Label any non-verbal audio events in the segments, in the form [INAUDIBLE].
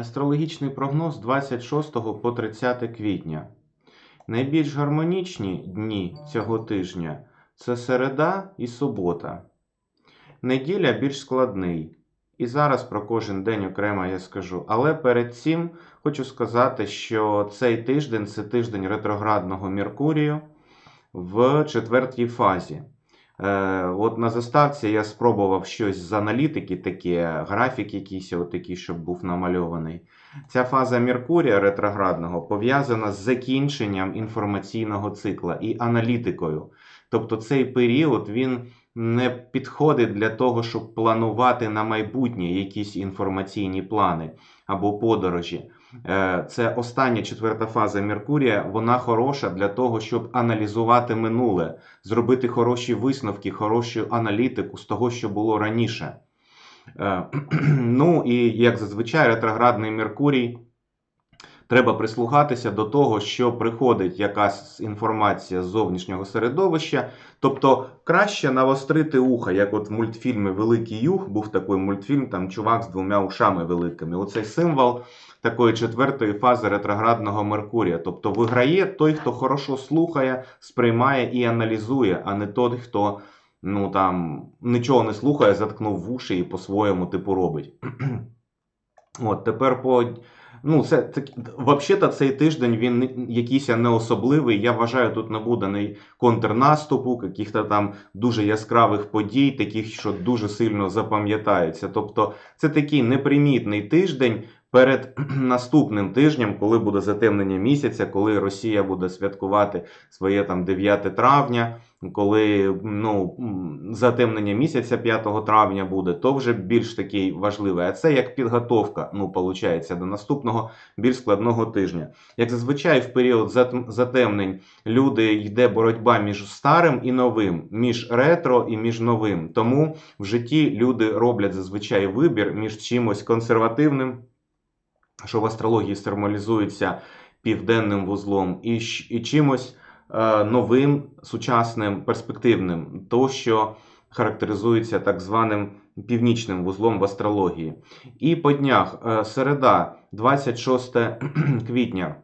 Астрологічний прогноз 26 по 30 квітня. Найбільш гармонічні дні цього тижня це середа і субота. Неділя більш складний. І зараз про кожен день окремо я скажу. Але перед цим хочу сказати, що цей тиждень це тиждень ретроградного Меркурію в четвертій фазі. Е, от на заставці я спробував щось з аналітики, таке, графік якийсь, отакий, такий, щоб був намальований. Ця фаза Меркурія ретроградного пов'язана з закінченням інформаційного цикла і аналітикою. Тобто цей період він не підходить для того, щоб планувати на майбутнє якісь інформаційні плани або подорожі. Е, Це остання четверта фаза Меркурія. Вона хороша для того, щоб аналізувати минуле, зробити хороші висновки, хорошу аналітику з того, що було раніше. Е, [CLEARS THROAT] Ну і як зазвичай, ретроградний Меркурій. Треба прислухатися до того, що приходить якась інформація з зовнішнього середовища. Тобто краще навострити уха, як от в мультфільмі Великий Юг був такий мультфільм, там чувак з двома ушами великими. Оцей символ такої четвертої фази ретроградного Меркурія. Тобто виграє той, хто хорошо слухає, сприймає і аналізує, а не той, хто ну там нічого не слухає, заткнув вуші і по-своєму типу робить. [CLEARS THROAT] От тепер по. Ну, це так, взагалі цей тиждень він якийсь не особливий. Я вважаю, тут не буде ні контрнаступу, яких-то там дуже яскравих подій, таких, що дуже сильно запам'ятаються. Тобто, це такий непримітний тиждень перед [CLEARS THROAT] наступним тижнем, коли буде затемнення місяця, коли Росія буде святкувати своє там 9 травня, коли ну, затемнення місяця 5 травня буде, то вже більш такий важливий. А це як підготовка, ну, виходить, до наступного більш складного тижня. Як зазвичай, в період зат- затемнень люди йде боротьба між старим і новим, між ретро і між новим. Тому в житті люди роблять зазвичай вибір між чимось консервативним, що в астрології символізується південним вузлом, і, і чимось е, новим, сучасним, перспективним, то що характеризується так званим північним вузлом в астрології. І по днях е, середа, 26 [CLEARS THROAT] квітня.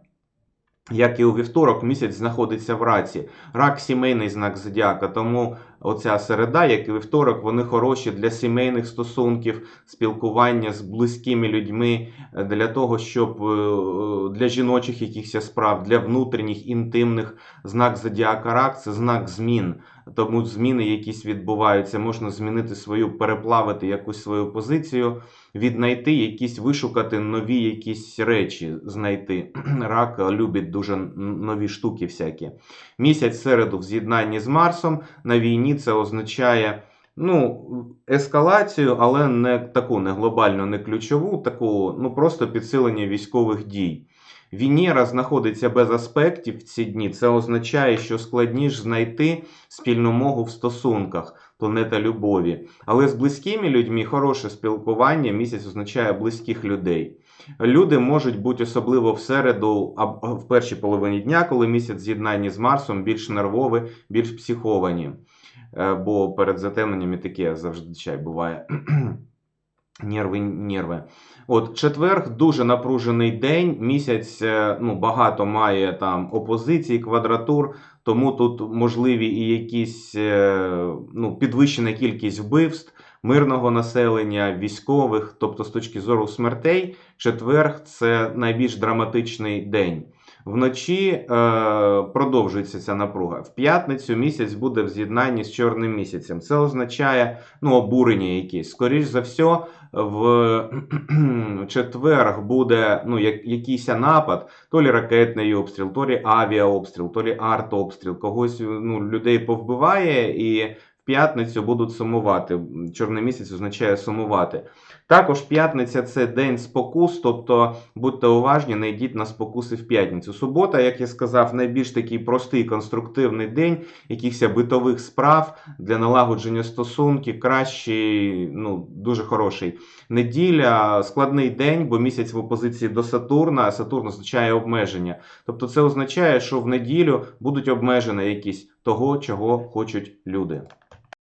Як і у вівторок, місяць знаходиться в раці. Рак сімейний знак зодіака, тому оця середа, як і вівторок, вони хороші для сімейних стосунків, спілкування з близькими людьми, е, для того, щоб е, е, для жіночих якихось справ, для внутрішніх інтимних знак зодіака рак це знак змін. Тому зміни якісь відбуваються. Можна змінити свою, переплавити якусь свою позицію, віднайти якісь, вишукати нові якісь речі, знайти. [CLEARS THROAT] Рак любить дуже нові штуки всякі. Місяць середу в з'єднанні з Марсом на війні це означає. Ну, ескалацію, але не таку не глобальну, не ключову, таку, ну просто підсилення військових дій. Венера знаходиться без аспектів в ці дні. Це означає, що складніше знайти спільну мову в стосунках, планета любові. Але з близькими людьми хороше спілкування місяць означає близьких людей. Люди можуть бути особливо в середу, а в першій половині дня, коли місяць з'єднанні з Марсом, більш нервові, більш психовані. Е, Бо перед затемненнями таке завжди буває. [CLEARS THROAT] Нерви, нерви. От четверг дуже напружений день. Місяць е, ну, багато має там опозицій, квадратур, тому тут можливі і якісь е, ну, підвищена кількість вбивств мирного населення, військових. Тобто, з точки зору смертей, четверг це найбільш драматичний день. Вночі е, продовжується ця напруга. В п'ятницю місяць буде в з'єднанні з чорним місяцем. Це означає ну, обурення якесь. Скоріш за все, в [CLEARS THROAT] четверг буде ну, як, якийсь напад, то лі ракетний обстріл, то лі авіаобстріл, то лі артобстріл, когось ну, людей повбиває і в п'ятницю будуть сумувати. Чорний місяць означає сумувати. Також п'ятниця це день спокус, тобто будьте уважні, не йдіть на спокуси в п'ятницю. Субота, як я сказав, найбільш такий простий конструктивний день якихось битових справ для налагодження стосунків, кращий, ну дуже хороший. Неділя складний день, бо місяць в опозиції до Сатурна, а Сатурн означає обмеження. Тобто це означає, що в неділю будуть обмежені якісь того, чого хочуть люди.